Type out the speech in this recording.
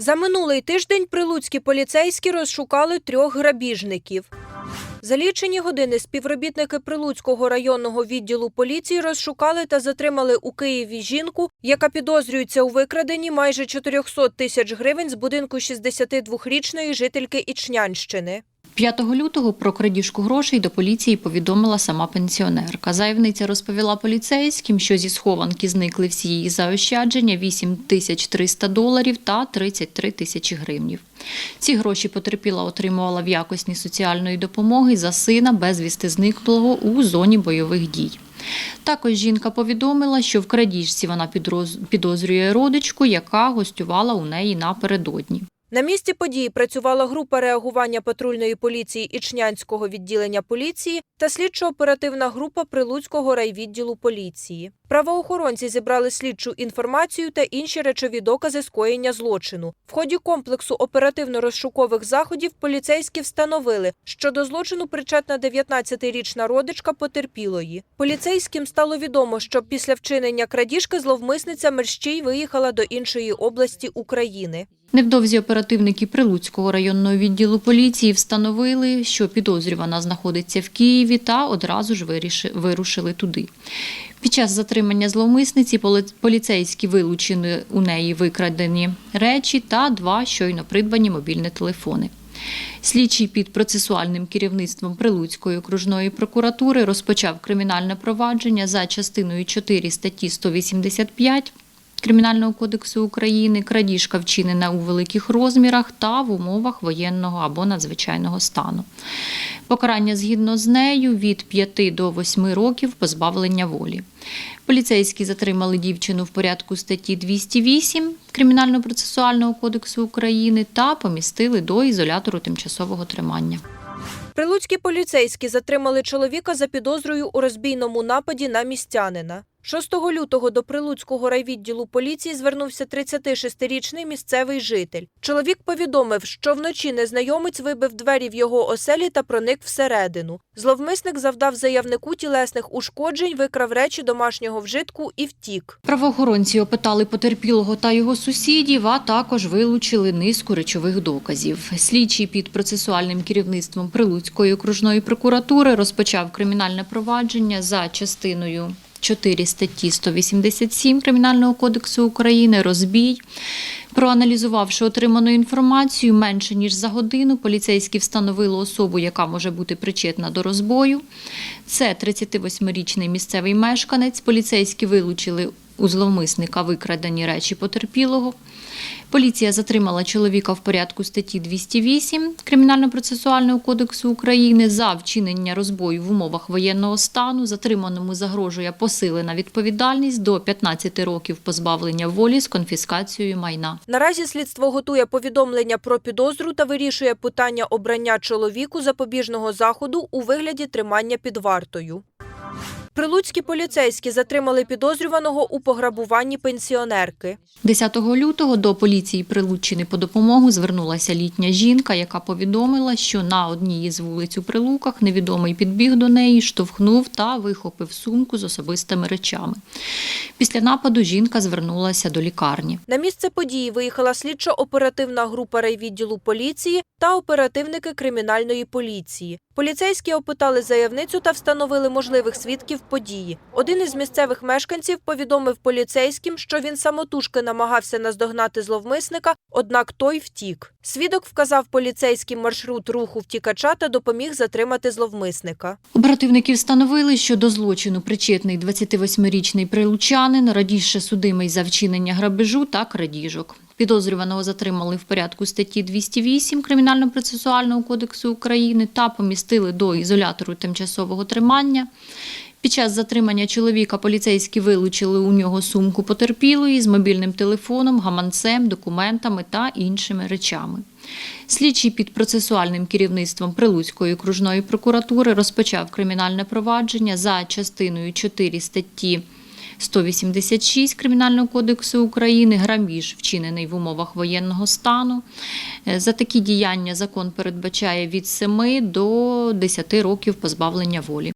За минулий тиждень прилуцькі поліцейські розшукали трьох грабіжників. За лічені години співробітники Прилуцького районного відділу поліції розшукали та затримали у Києві жінку, яка підозрюється у викраденні майже 400 тисяч гривень з будинку 62-річної жительки Ічнянщини. 5 лютого про крадіжку грошей до поліції повідомила сама пенсіонерка. Заявниця розповіла поліцейським, що зі схованки зникли всі її заощадження 8 тисяч 300 доларів та 33 тисячі гривнів. Ці гроші потерпіла отримувала в якості соціальної допомоги за сина безвісти зниклого у зоні бойових дій. Також жінка повідомила, що в крадіжці вона підозрює родичку, яка гостювала у неї напередодні. На місці події працювала група реагування патрульної поліції Ічнянського відділення поліції та слідчо-оперативна група Прилуцького райвідділу поліції. Правоохоронці зібрали слідчу інформацію та інші речові докази скоєння злочину. В ході комплексу оперативно-розшукових заходів поліцейські встановили, що до злочину причетна 19-річна родичка потерпілої. Поліцейським стало відомо, що після вчинення крадіжки зловмисниця мерщій виїхала до іншої області України. Невдовзі оперативники Прилуцького районного відділу поліції встановили, що підозрювана знаходиться в Києві та одразу ж виріши- вирушили туди. Під час затримання зловмисниці поліцейські вилучили у неї викрадені речі та два щойно придбані мобільні телефони. Слідчий під процесуальним керівництвом Прилуцької окружної прокуратури розпочав кримінальне провадження за частиною 4 статті 185 Кримінального кодексу України крадіжка вчинена у великих розмірах та в умовах воєнного або надзвичайного стану. Покарання згідно з нею від 5 до 8 років позбавлення волі. Поліцейські затримали дівчину в порядку статті 208 Кримінально-процесуального кодексу України та помістили до ізолятору тимчасового тримання. Прилуцькі поліцейські затримали чоловіка за підозрою у розбійному нападі на містянина. 6 лютого до Прилуцького райвідділу поліції звернувся 36-річний місцевий житель. Чоловік повідомив, що вночі незнайомець вибив двері в його оселі та проник всередину. Зловмисник завдав заявнику тілесних ушкоджень, викрав речі домашнього вжитку і втік. Правоохоронці опитали потерпілого та його сусідів, а також вилучили низку речових доказів. Слідчий під процесуальним керівництвом Прилуцької окружної прокуратури розпочав кримінальне провадження за частиною 4 статті 187 Кримінального кодексу України розбій. Проаналізувавши отриману інформацію менше ніж за годину, поліцейські встановили особу, яка може бути причетна до розбою. Це 38-річний місцевий мешканець. Поліцейські вилучили у зловмисника викрадені речі потерпілого. Поліція затримала чоловіка в порядку статті 208 Кримінально-процесуального кодексу України за вчинення розбою в умовах воєнного стану. Затриманому загрожує посилена відповідальність до 15 років позбавлення волі з конфіскацією майна. Наразі слідство готує повідомлення про підозру та вирішує питання обрання чоловіку запобіжного заходу у вигляді тримання під вартою. Прилуцькі поліцейські затримали підозрюваного у пограбуванні пенсіонерки. 10 лютого до поліції Прилуччини по допомогу звернулася літня жінка, яка повідомила, що на одній із вулиць у Прилуках невідомий підбіг до неї, штовхнув та вихопив сумку з особистими речами. Після нападу жінка звернулася до лікарні. На місце події виїхала слідчо-оперативна група райвідділу поліції та оперативники кримінальної поліції. Поліцейські опитали заявницю та встановили можливих свідків події. Один із місцевих мешканців повідомив поліцейським, що він самотужки намагався наздогнати зловмисника, однак той втік. Свідок вказав поліцейським маршрут руху втікача та допоміг затримати зловмисника. Оперативники встановили, що до злочину причетний 28-річний прилучанин, радіше судимий за вчинення грабежу та крадіжок. Підозрюваного затримали в порядку статті 208 Кримінально-процесуального кодексу України та помістили до ізолятору тимчасового тримання. Під час затримання чоловіка поліцейські вилучили у нього сумку потерпілої з мобільним телефоном, гаманцем, документами та іншими речами. Слідчий під процесуальним керівництвом Прилуцької окружної прокуратури розпочав кримінальне провадження за частиною 4 статті 186 Кримінального кодексу України грабіж, вчинений в умовах воєнного стану. Е, За такі діяння закон передбачає від 7 до 10 років позбавлення волі.